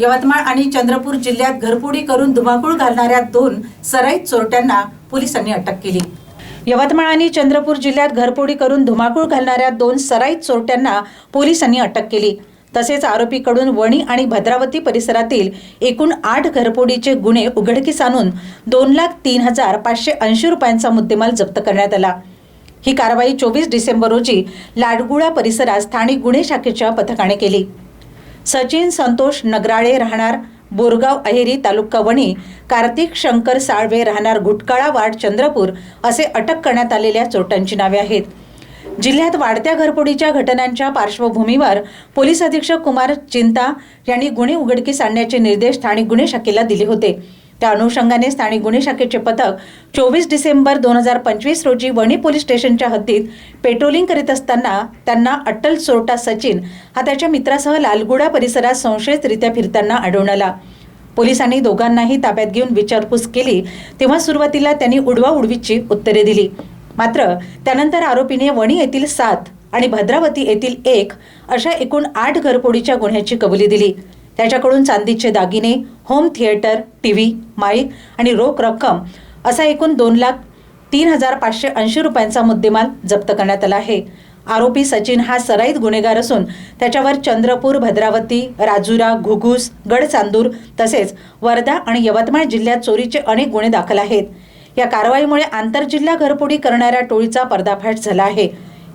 यवतमाळ आणि चंद्रपूर जिल्ह्यात घरफोडी करून धुमाकूळ घालणाऱ्या दोन सराईत चोरट्यांना पोलिसांनी अटक केली. यवतमाळ आणि चंद्रपूर जिल्ह्यात घरफोडी करून धुमाकूळ घालणाऱ्या दोन सराईत चोरट्यांना पोलिसांनी अटक केली. तसेच आरोपीकडून वणी आणि भद्रावती परिसरातील एकूण आठ घरफोडीचे गुन्हे उघडकीस आणून दोन लाख तीन हजार पाचशे ऐंशी रुपयांचा मुद्देमाल जप्त करण्यात आला. ही कारवाई चोवीस डिसेंबर रोजी लाडगुळा परिसरात स्थानिक गुन्हे शाखेच्या पथकाने केली. सचिन संतोष नगराळे राहणार बोरगाव अहेरी तालुका वणी कार्तिक शंकर साळवे राहणार घुटकाळा वाड चंद्रपूर असे अटक करण्यात आलेल्या चोरट्यांची नावे आहेत. जिल्ह्यात वाढत्या घरफोडीच्या घटनांच्या पार्श्वभूमीवर पोलीस अधीक्षक कुमार चिंता यांनी गुन्हे उघडकीस आणण्याचे निर्देश स्थानिक गुन्हे शाखेला दिले होते. त्या अनुषंगाने स्थानिक गुन्हे शाखेचे पथक चोवीस डिसेंबर दोन हजार पंचवीस रोजी वणी पोलीस स्टेशनच्या हद्दीत पेट्रोलिंग करीत असताना त्यांना अटल चोरटा सचिन हा त्याच्या मित्रासह लालगुडा परिसरात संशयितरित्या फिरताना आढळून आला. पोलिसांनी दोघांनाही ताब्यात घेऊन विचारपूस केली तेव्हा सुरुवातीला त्यांनी उडवा उडवीची उत्तरे दिली. मात्र त्यानंतर आरोपीने वणी येथील सात आणि भद्रावती येथील एक अशा एकूण आठ घरपोडीच्या गुन्ह्याची कबुली दिली. त्याच्याकडून चांदीचे दागिने home theatre T V mic आणि रोख रक्कम असा एकूण दोन लाख तीन हजार पाचशे ऐंशी रुपयांचा मुद्देमाल जप्त करण्यात आला आहे. आरोपी सचिन हा सराईत गुन्हेगार असून त्याच्यावर चंद्रपूर भद्रावती राजुरा घुगुस गडचांदूर तसेच वर्धा आणि यवतमाळ जिल्ह्यात चोरीचे अनेक गुन्हे दाखल आहेत. या कारवाईमुळे आंतरजिल्हा घरपोडी करणाऱ्या टोळीचा पर्दाफाश झाला आहे.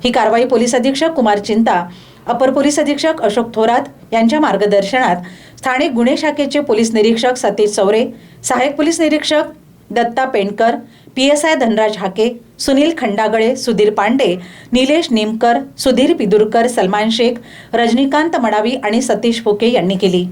ही कारवाई पोलीस अधीक्षक कुमार चिंता अपर पोलीस अधीक्षक अशोक थोरात यांच्या मार्गदर्शनात स्थानिक गुन्हे शाखेचे पोलीस निरीक्षक सतीश चौरे सहाय्यक पोलीस निरीक्षक Datta Pendkar P S I Dhanraj Hake Sunil Khandagale Sudhir Pande Nilesh Nimkar Sudhir Pidurkar Salman Shaikh Rajinikanth Madavi आणि सतीश फुके यांनी केली.